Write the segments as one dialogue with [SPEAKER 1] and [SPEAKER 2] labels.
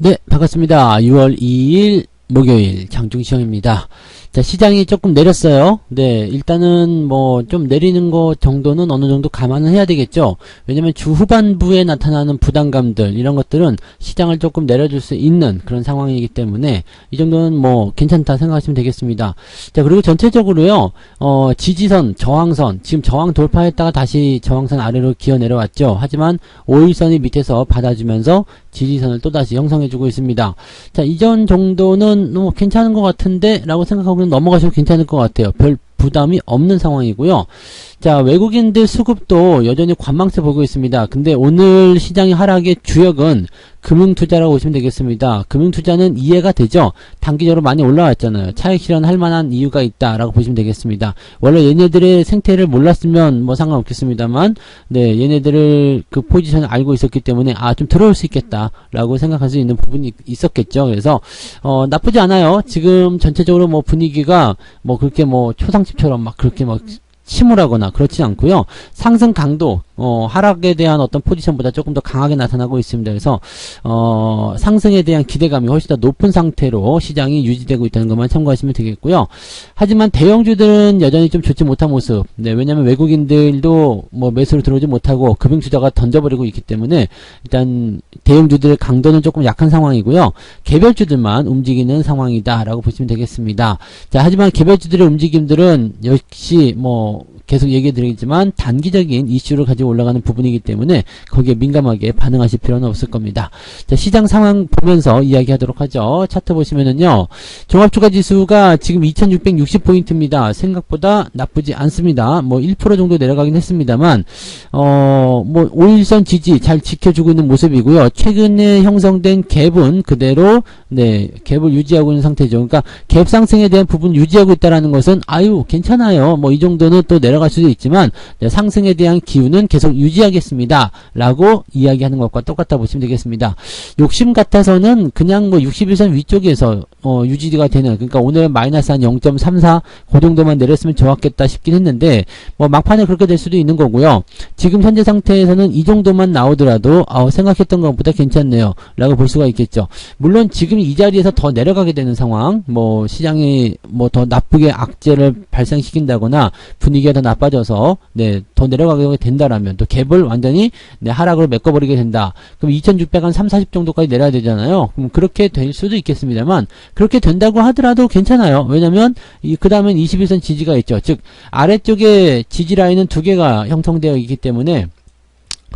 [SPEAKER 1] 네, 반갑습니다. 6월 2일 목요일 장중시험입니다. 자, 시장이 조금 내렸어요. 네, 일단은 뭐 좀 내리는 거 정도는 어느 정도 감안은 해야 되겠죠. 왜냐면 주 후반부에 나타나는 부담감들 이런 것들은 시장을 조금 내려줄 수 있는 그런 상황이기 때문에 이 정도는 뭐 괜찮다 생각하시면 되겠습니다. 자, 그리고 전체적으로요. 어, 지지선, 저항선, 지금 저항 돌파했다가 다시 저항선 아래로 기어 내려왔죠. 하지만 5일선이 밑에서 받아주면서 지지선을 또다시 형성해주고 있습니다. 자, 이전 정도는 뭐 괜찮은 것 같은데 라고 생각하고 그냥 넘어가셔도 괜찮을 것 같아요. 별 부담이 없는 상황이고요. 자, 외국인들 수급도 여전히 관망세 보고 있습니다. 근데 오늘 시장의 하락의 주역은 금융투자라고 보시면 되겠습니다. 금융투자는 이해가 되죠? 단기적으로 많이 올라왔잖아요. 차익 실현할 만한 이유가 있다라고 보시면 되겠습니다. 원래 얘네들의 생태를 몰랐으면 뭐 상관없겠습니다만, 네, 얘네들을 그 포지션을 알고 있었기 때문에, 아, 좀 들어올 수 있겠다라고 생각할 수 있는 부분이 있었겠죠. 그래서, 어, 나쁘지 않아요. 지금 전체적으로 뭐 분위기가 뭐 그렇게 뭐 초상집처럼 막 그렇게 막 침울하거나 그렇지 않고요. 상승 강도, 어, 하락에 대한 어떤 포지션보다 조금 더 강하게 나타나고 있습니다. 그래서, 어, 상승에 대한 기대감이 훨씬 더 높은 상태로 시장이 유지되고 있다는 것만 참고하시면 되겠고요. 하지만 대형주들은 여전히 좀 좋지 못한 모습. 네, 왜냐면 외국인들도 뭐 매수를 들어오지 못하고 금융 투자가 던져버리고 있기 때문에 일단 대형주들의 강도는 조금 약한 상황이고요. 개별주들만 움직이는 상황이다라고 보시면 되겠습니다. 자, 하지만 개별주들의 움직임들은 역시 뭐 계속 얘기해 드리겠지만 단기적인 이슈를 가지고 올라가는 부분이기 때문에 거기에 민감하게 반응하실 필요는 없을 겁니다. 자, 시장 상황 보면서 이야기하도록 하죠. 차트 보시면은요. 종합주가 지수가 지금 2660포인트입니다. 생각보다 나쁘지 않습니다. 뭐 1% 정도 내려가긴 했습니다만 어, 뭐 5일선 지지 잘 지켜주고 있는 모습이고요. 최근에 형성된 갭은 그대로 네, 갭을 유지하고 있는 상태죠. 그러니까 갭 상승에 대한 부분 유지하고 있다라는 것은 아유, 괜찮아요. 뭐 이 정도는 또 내려갈 수도 있지만 네, 상승에 대한 기운은 계속 유지하겠습니다. 라고 이야기하는 것과 똑같다 보시면 되겠습니다. 욕심 같아서는 그냥 뭐 61선 위쪽에서 어, 유지가 되는 그러니까 오늘 마이너스 한 0.34 그 정도만 내렸으면 좋았겠다 싶긴 했는데 뭐 막판에 그렇게 될 수도 있는 거고요. 지금 현재 상태에서는 이 정도만 나오더라도 아, 생각했던 것보다 괜찮네요. 라고 볼 수가 있겠죠. 물론 지금 이 자리에서 더 내려가게 되는 상황 뭐 시장이 뭐 더 나쁘게 악재를 발생시킨다거나 분위기가 더 나빠져서 네, 더 내려가게 된다라면 또 갭을 완전히 네, 하락으로 메꿔버리게 된다. 그럼 2600한 3, 40 정도까지 내려야 되잖아요. 그럼 그렇게 될 수도 있겠습니다만 그렇게 된다고 하더라도 괜찮아요. 왜냐면 그 다음엔 21선 지지가 있죠. 즉 아래쪽에 지지 라인은 두 개가 형성되어 있기 때문에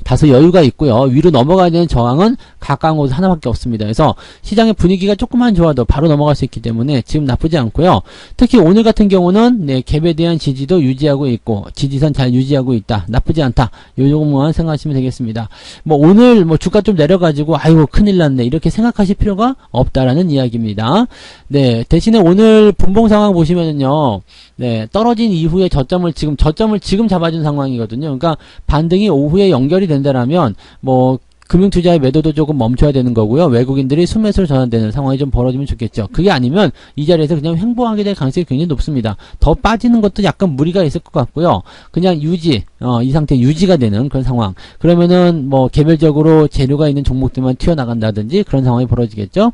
[SPEAKER 1] 다소 여유가 있고요. 위로 넘어가야 되는 저항은 가까운 곳 하나밖에 없습니다. 그래서 시장의 분위기가 조금만 좋아도 바로 넘어갈 수 있기 때문에 지금 나쁘지 않고요. 특히 오늘 같은 경우는 네, 갭에 대한 지지도 유지하고 있고 지지선 잘 유지하고 있다. 나쁘지 않다. 요 정도만 생각하시면 되겠습니다. 뭐 오늘 뭐 주가 좀 내려가지고 아이고 큰일 났네 이렇게 생각하실 필요가 없다라는 이야기입니다. 네 대신에 오늘 분봉 상황 보시면은요. 네 떨어진 이후에 저점을 지금 저점을 지금 잡아준 상황이거든요. 그러니까 반등이 오후에 연결이 된다라면 뭐 금융투자의 매도도 조금 멈춰야 되는 거고요. 외국인들이 순매수로 전환되는 상황이 좀 벌어지면 좋겠죠. 그게 아니면 이 자리에서 그냥 횡보하게 될 가능성이 굉장히 높습니다. 더 빠지는 것도 약간 무리가 있을 것 같고요. 그냥 유지, 어, 이 상태 유지가 되는 그런 상황. 그러면은 뭐 개별적으로 재료가 있는 종목들만 튀어나간다든지 그런 상황이 벌어지겠죠.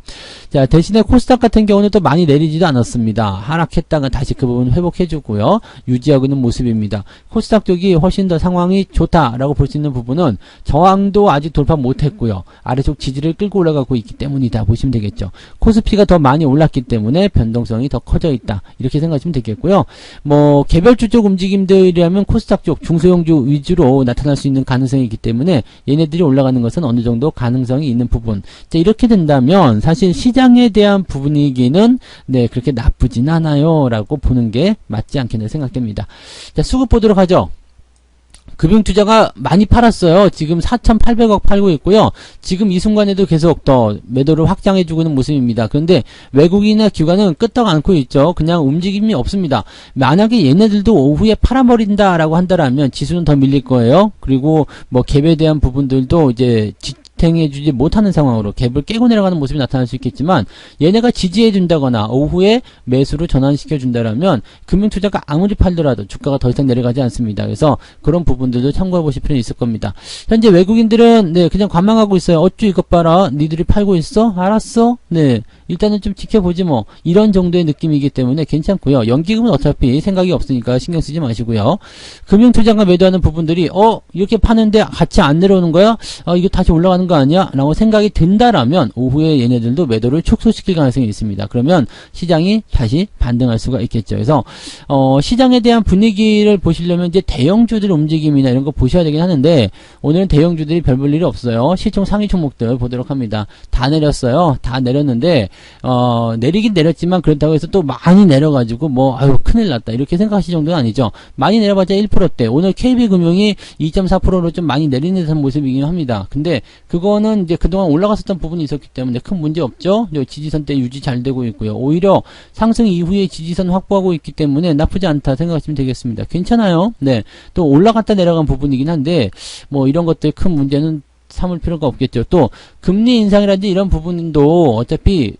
[SPEAKER 1] 자, 대신에 코스닥 같은 경우는 또 많이 내리지도 않았습니다. 하락했다가 다시 그 부분 회복해주고요. 유지하고 있는 모습입니다. 코스닥 쪽이 훨씬 더 상황이 좋다라고 볼 수 있는 부분은 저항도 아직 돌파 못 했고요. 아래쪽 지지를 끌고 올라가고 있기 때문이다 보시면 되겠죠. 코스피가 더 많이 올랐기 때문에 변동성이 더 커져 있다. 이렇게 생각하시면 되겠고요. 뭐 개별주 쪽 움직임들이라면 코스닥 쪽 중소형주 위주로 나타날 수 있는 가능성이 있기 때문에 얘네들이 올라가는 것은 어느 정도 가능성이 있는 부분. 자, 이렇게 된다면 사실 시장에 대한 분위기는 네, 그렇게 나쁘진 않아요 라고 보는 게 맞지 않겠나 생각됩니다. 자, 수급 보도록 하죠. 금융투자가 많이 팔았어요. 지금 4,800억 팔고 있고요. 지금 이 순간에도 계속 더 매도를 확장해주고 있는 모습입니다. 그런데 외국인이나 기관은 끄떡 않고 있죠. 그냥 움직임이 없습니다. 만약에 얘네들도 오후에 팔아버린다라고 한다라면 지수는 더 밀릴 거예요. 그리고 뭐 갭에 대한 부분들도 이제 지, 지탱해주지 못하는 상황으로 갭을 깨고 내려가는 모습이 나타날 수 있겠지만 얘네가 지지해준다거나 오후에 매수로 전환시켜준다라면 금융투자가 아무리 팔더라도 주가가 더 이상 내려가지 않습니다. 그래서 그런 부분들도 참고해 보실 필요는 있을 겁니다. 현재 외국인들은 네 그냥 관망하고 있어요. 어쭈 이것 봐라. 니들이 팔고 있어? 알았어? 네 일단은 좀 지켜보지 뭐 이런 정도의 느낌이기 때문에 괜찮고요. 연기금은 어차피 생각이 없으니까 신경 쓰지 마시고요. 금융투자가 매도하는 부분들이 어 이렇게 파는데 같이 안 내려오는 거야? 어 이거 다시 올라가는 거 아니야? 라고 생각이 든다라면 오후에 얘네들도 매도를 축소시킬 가능성이 있습니다. 그러면 시장이 다시 반등할 수가 있겠죠. 그래서 어 시장에 대한 분위기를 보시려면 이제 대형주들 움직임이나 이런 거 보셔야 되긴 하는데 오늘은 대형주들이 별 볼 일이 없어요. 시총 상위 종목들 보도록 합니다. 다 내렸어요. 다 내렸는데 어 내리긴 내렸지만 그렇다고 해서 또 많이 내려가지고 뭐 아유 큰일 났다 이렇게 생각하실 정도는 아니죠. 많이 내려봤자 1%대. 오늘 KB금융이 2.4%로 좀 많이 내리는 듯한 모습이긴 합니다. 근데 그거는 이제 그동안 올라갔었던 부분이 있었기 때문에 큰 문제 없죠. 요 지지선 때 유지 잘 되고 있고요. 오히려 상승 이후에 지지선 확보하고 있기 때문에 나쁘지 않다 생각하시면 되겠습니다. 괜찮아요. 네. 또 올라갔다 내려간 부분이긴 한데 뭐 이런 것들 큰 문제는 삼을 필요가 없겠죠. 또 금리 인상이라든지 이런 부분도 어차피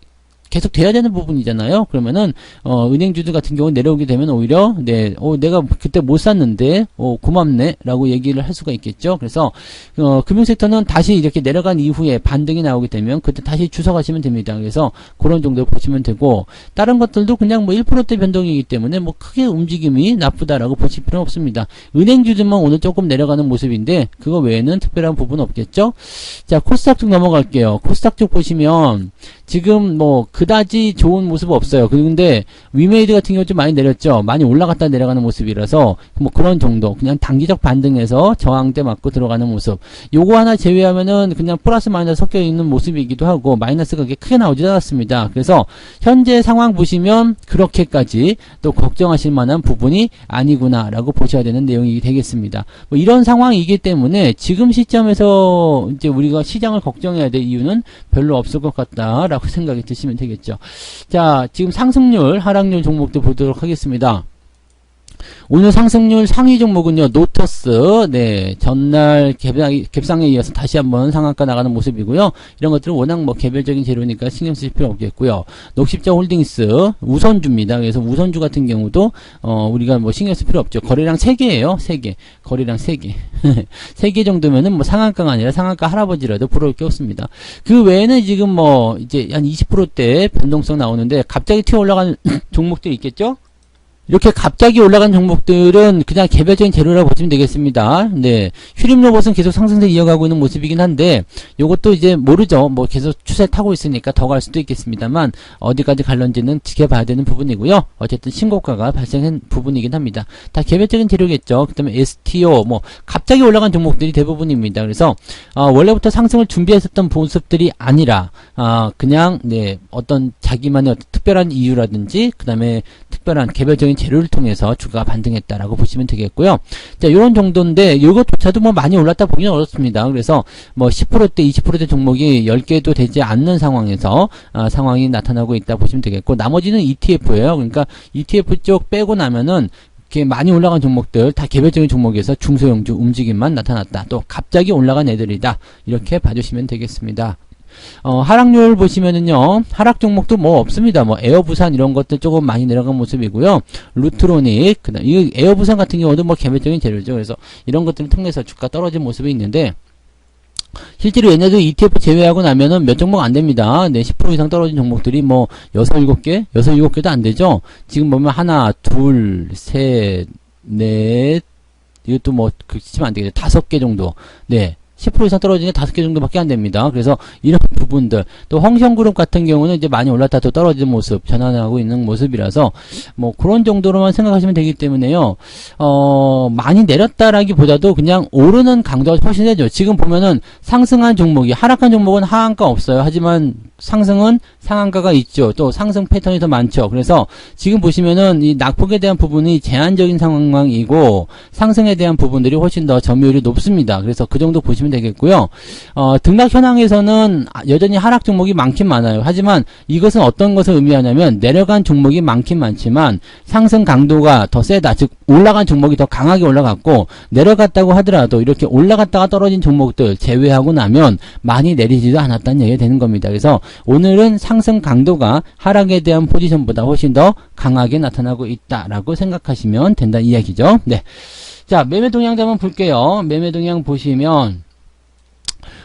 [SPEAKER 1] 계속 돼야 되는 부분이잖아요. 그러면은 어 은행주들 같은 경우 내려오게 되면 오히려 네, 어 내가 그때 못 샀는데 어 고맙네라고 얘기를 할 수가 있겠죠. 그래서 어 금융섹터는 다시 이렇게 내려간 이후에 반등이 나오게 되면 그때 다시 주석하시면 됩니다. 그래서 그런 정도 보시면 되고 다른 것들도 그냥 뭐 1%대 변동이기 때문에 뭐 크게 움직임이 나쁘다라고 보실 필요는 없습니다. 은행주들만 오늘 조금 내려가는 모습인데 그거 외에는 특별한 부분 없겠죠. 자 코스닥 쪽 넘어갈게요. 코스닥 쪽 보시면 지금 뭐 그다지 좋은 모습 없어요. 근데 위메이드 같은 경우 좀 많이 내렸죠. 많이 올라갔다 내려가는 모습이라서 뭐 그런 정도. 그냥 단기적 반등에서 저항대 맞고 들어가는 모습. 요거 하나 제외하면은 그냥 플러스 마이너스 섞여 있는 모습이기도 하고 마이너스가 크게 나오지 않았습니다. 그래서 현재 상황 보시면 그렇게까지 또 걱정하실 만한 부분이 아니구나라고 보셔야 되는 내용이 되겠습니다. 뭐 이런 상황이기 때문에 지금 시점에서 이제 우리가 시장을 걱정해야 될 이유는 별로 없을 것 같다라고 생각이 드시면 되겠죠. 자, 지금 상승률, 하락률 종목도 보도록 하겠습니다. 오늘 상승률 상위 종목은요, 노터스, 네, 전날 갭상, 갭상 에 이어서 다시 한번 상한가 나가는 모습이고요. 이런 것들은 워낙 뭐 개별적인 재료니까 신경 쓰실 필요 없겠고요. 녹십자 홀딩스, 우선주입니다. 그래서 우선주 같은 경우도, 어, 우리가 뭐 신경 쓸 필요 없죠. 거래량 3개예요 3개. 거래량 3개. 3개 정도면은 뭐 상한가가 아니라 상한가 할아버지라도 부러울 게 없습니다. 그 외에는 지금 뭐, 이제 한 20%대 변동성 나오는데, 갑자기 튀어 올라가는 종목들이 있겠죠? 이렇게 갑자기 올라간 종목들은 그냥 개별적인 재료라고 보시면 되겠습니다. 네. 휴림 로봇은 계속 상승세 이어가고 있는 모습이긴 한데, 요것도 이제 모르죠. 뭐 계속 추세 타고 있으니까 더 갈 수도 있겠습니다만, 어디까지 갈런지는 지켜봐야 되는 부분이고요. 어쨌든 신고가가 발생한 부분이긴 합니다. 다 개별적인 재료겠죠. 그 다음에 STO, 뭐, 갑자기 올라간 종목들이 대부분입니다. 그래서, 어, 원래부터 상승을 준비했었던 모습들이 아니라, 아, 그냥, 네, 어떤 자기만의 어떤 특별한 이유라든지, 그 다음에 특별한 개별적인 재료를 통해서 주가가 반등했다라고 보시면 되겠고요. 자, 요런 정도인데 이것조차도 뭐 많이 올랐다 보기는 어렵습니다. 그래서 뭐 10%대, 20%대 종목이 10개도 되지 않는 상황에서 아, 상황이 나타나고 있다 보시면 되겠고 나머지는 ETF예요. 그러니까 ETF 쪽 빼고 나면은 이렇게 많이 올라간 종목들 다 개별적인 종목에서 중소형주 움직임만 나타났다. 또 갑자기 올라간 애들이다. 이렇게 봐주시면 되겠습니다. 어, 하락률 보시면은요, 하락 종목도 뭐 없습니다. 뭐, 에어부산 이런 것들 조금 많이 내려간 모습이고요. 루트로닉, 그 다음, 이 에어부산 같은 경우도 뭐 개별적인 재료죠. 그래서 이런 것들을 통해서 주가 떨어진 모습이 있는데, 실제로 얘네도 ETF 제외하고 나면은 몇 종목 안 됩니다. 네, 10% 이상 떨어진 종목들이 뭐, 6, 7개? 6, 7개도 안 되죠? 지금 보면 하나, 둘, 셋, 넷, 이것도 뭐, 그치면 안 되겠죠. 다섯 개 정도. 네. 10% 이상 떨어지는 게 5개 정도밖에 안 됩니다. 그래서 이런 부분들 또 홍성그룹 같은 경우는 이제 많이 올랐다 또 떨어지는 모습 전환하고 있는 모습이라서 뭐 그런 정도로만 생각하시면 되기 때문에요. 어 많이 내렸다라기보다도 그냥 오르는 강도가 훨씬 되죠. 지금 보면은 상승한 종목이 하락한 종목은 하한가 없어요. 하지만 상승은 상한가가 있죠. 또 상승 패턴이 더 많죠. 그래서 지금 보시면은 이 낙폭에 대한 부분이 제한적인 상황이고 상승에 대한 부분들이 훨씬 더 점유율이 높습니다. 그래서 그 정도 보시면 되겠고요. 어, 등락 현황에서는 여전히 하락 종목이 많긴 많아요. 하지만 이것은 어떤 것을 의미하냐면 내려간 종목이 많긴 많지만 상승 강도가 더 세다. 즉 올라간 종목이 더 강하게 올라갔고 내려갔다고 하더라도 이렇게 올라갔다가 떨어진 종목들 제외하고 나면 많이 내리지도 않았다는 얘기가 되는 겁니다. 그래서 오늘은 상승 강도가 하락에 대한 포지션보다 훨씬 더 강하게 나타나고 있다라고 생각하시면 된다는 이야기죠. 네. 자, 매매 동향도 한번 볼게요. 매매 동향 보시면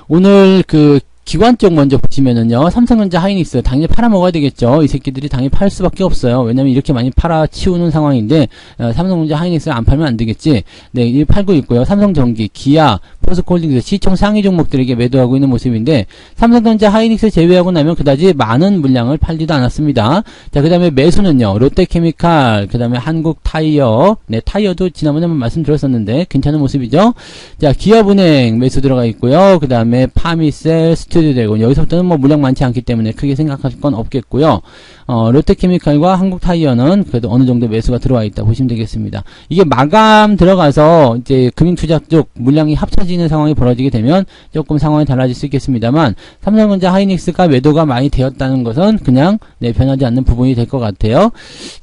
[SPEAKER 1] 오늘 그 기관 쪽 먼저 보시면은요 삼성전자 하이닉스 당연히 팔아먹어야 되겠죠. 이 새끼들이 당연히 팔 수밖에 없어요. 왜냐면 이렇게 많이 팔아 치우는 상황인데 어, 삼성전자 하이닉스를 안 팔면 안 되겠지. 네, 이 팔고 있고요. 삼성전기 기아 포스코홀딩스 시총 상위 종목들에게 매도하고 있는 모습인데 삼성전자 하이닉스 제외하고 나면 그다지 많은 물량을 팔지도 않았습니다. 자 그 다음에 매수는요. 롯데케미칼 그 다음에 한국타이어. 네 타이어도 지난번에 한번 말씀드렸었는데 괜찮은 모습이죠. 자 기업은행 매수 들어가 있고요. 그 다음에 파미셀 스 튜디오되고 여기서부터는 뭐 물량 많지 않기 때문에 크게 생각하실 건 없겠고요. 어, 롯데케미칼과 한국타이어는 그래도 어느 정도 매수가 들어와 있다 보시면 되겠습니다. 이게 마감 들어가서 이제 금융투자 쪽 물량이 합쳐지는 상황이 벌어지게 되면 조금 상황이 달라질 수 있겠습니다만 삼성전자 하이닉스가 매도가 많이 되었다는 것은 그냥 네, 변하지 않는 부분이 될 것 같아요.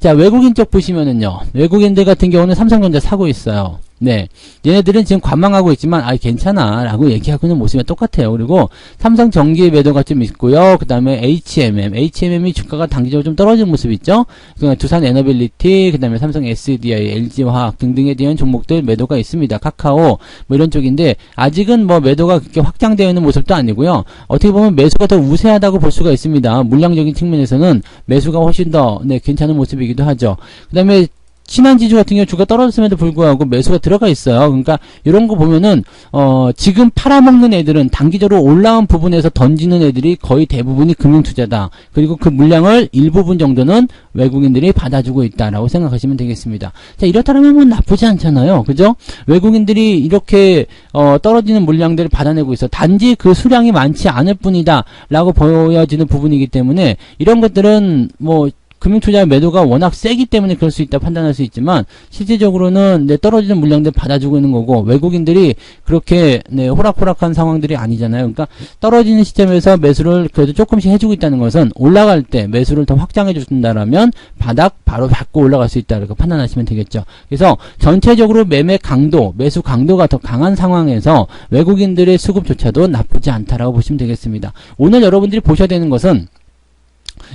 [SPEAKER 1] 자 외국인 쪽 보시면은요 외국인들 같은 경우는 삼성전자 사고 있어요. 네. 얘네들은 지금 관망하고 있지만, 아, 괜찮아. 라고 얘기하고 있는 모습이 똑같아요. 그리고 삼성 전기 매도가 좀 있고요. 그 다음에 HMM. HMM이 주가가 단기적으로 좀 떨어지는 모습이 있죠. 그 두산 에너빌리티, 그 다음에 삼성 SDI, LG화학 등등에 대한 종목들 매도가 있습니다. 카카오, 뭐 이런 쪽인데, 아직은 뭐 매도가 그렇게 확장되어 있는 모습도 아니고요. 어떻게 보면 매수가 더 우세하다고 볼 수가 있습니다. 물량적인 측면에서는 매수가 훨씬 더, 네, 괜찮은 모습이기도 하죠. 그 다음에 신한지주 같은 경우 주가 떨어졌음에도 불구하고 매수가 들어가 있어요. 그러니까 이런 거 보면은 어 지금 팔아먹는 애들은 단기적으로 올라온 부분에서 던지는 애들이 거의 대부분이 금융투자다. 그리고 그 물량을 일부분 정도는 외국인들이 받아주고 있다라고 생각하시면 되겠습니다. 자 이렇다면 뭐 나쁘지 않잖아요. 그죠? 외국인들이 이렇게 어 떨어지는 물량들을 받아내고 있어. 단지 그 수량이 많지 않을 뿐이다라고 보여지는 부분이기 때문에 이런 것들은 뭐 금융투자 매도가 워낙 세기 때문에 그럴 수 있다 판단할 수 있지만 실질적으로는 네, 떨어지는 물량들 받아주고 있는 거고 외국인들이 그렇게 네, 호락호락한 상황들이 아니잖아요. 그러니까 떨어지는 시점에서 매수를 그래도 조금씩 해주고 있다는 것은 올라갈 때 매수를 더 확장해 준다라면 바닥 바로 받고 올라갈 수 있다 이렇게 판단하시면 되겠죠. 그래서 전체적으로 매매 강도, 매수 강도가 더 강한 상황에서 외국인들의 수급조차도 나쁘지 않다라고 보시면 되겠습니다. 오늘 여러분들이 보셔야 되는 것은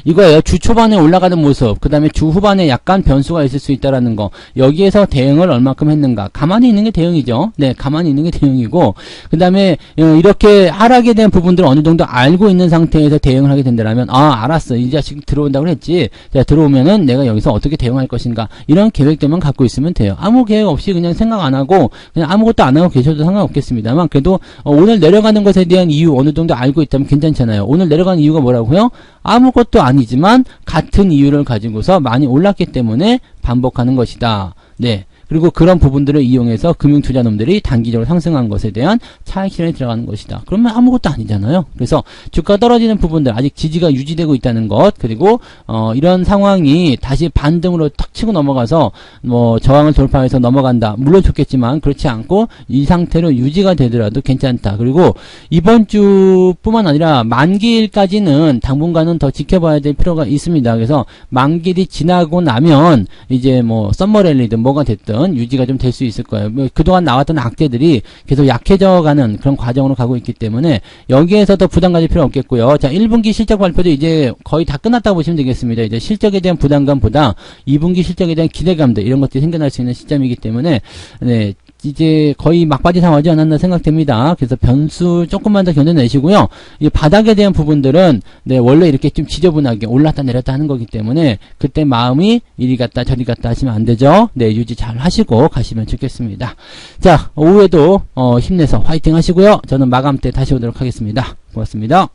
[SPEAKER 1] 이거예요. 주 초반에 올라가는 모습, 그 다음에 주 후반에 약간 변수가 있을 수 있다라는 거. 여기에서 대응을 얼마큼 했는가. 가만히 있는 게 대응이죠. 네, 가만히 있는 게 대응이고, 그 다음에 이렇게 하락에 대한 부분들을 어느 정도 알고 있는 상태에서 대응을 하게 된다면, 아, 알았어. 이 자식 들어온다고 했지. 자, 들어오면은 내가 여기서 어떻게 대응할 것인가. 이런 계획들만 갖고 있으면 돼요. 아무 계획 없이 그냥 생각 안 하고, 그냥 아무것도 안 하고 계셔도 상관없겠습니다만, 그래도 어, 오늘 내려가는 것에 대한 이유 어느 정도 알고 있다면 괜찮잖아요. 오늘 내려가는 이유가 뭐라고요? 아무것도 아니지만 같은 이유를 가지고서 많이 올랐기 때문에 반복하는 것이다. 네. 그리고 그런 부분들을 이용해서 금융투자놈들이 단기적으로 상승한 것에 대한 차익 실현이 들어가는 것이다. 그러면 아무것도 아니잖아요. 그래서 주가 떨어지는 부분들 아직 지지가 유지되고 있다는 것 그리고 어, 이런 상황이 다시 반등으로 탁 치고 넘어가서 뭐 저항을 돌파해서 넘어간다. 물론 좋겠지만 그렇지 않고 이 상태로 유지가 되더라도 괜찮다. 그리고 이번 주뿐만 아니라 만기일까지는 당분간은 더 지켜봐야 될 필요가 있습니다. 그래서 만기일이 지나고 나면 이제 뭐 썸머랠리든 뭐가 됐든 유지가 좀 될 수 있을 거예요. 뭐 그동안 나왔던 악재들이 계속 약해져가는 그런 과정으로 가고 있기 때문에 여기에서 더 부담 가질 필요 없겠고요. 자, 1분기 실적 발표도 이제 거의 다 끝났다고 보시면 되겠습니다. 이제 실적에 대한 부담감보다 2분기 실적에 대한 기대감들 이런 것들이 생겨날 수 있는 시점이기 때문에 네, 이제 거의 막바지 상황이지 않았나 생각됩니다. 그래서 변수 조금만 더 견뎌내시고요. 이 바닥에 대한 부분들은 네, 원래 이렇게 좀 지저분하게 올랐다 내렸다 하는 거기 때문에 그때 마음이 이리 갔다 저리 갔다 하시면 안 되죠. 네, 유지 잘 하시고 가시면 좋겠습니다. 자, 오후에도 어, 힘내서 화이팅 하시고요. 저는 마감 때 다시 오도록 하겠습니다. 고맙습니다.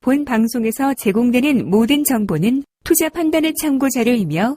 [SPEAKER 2] 본 방송에서 제공되는 모든 정보는 투자 판단의 참고 자료이며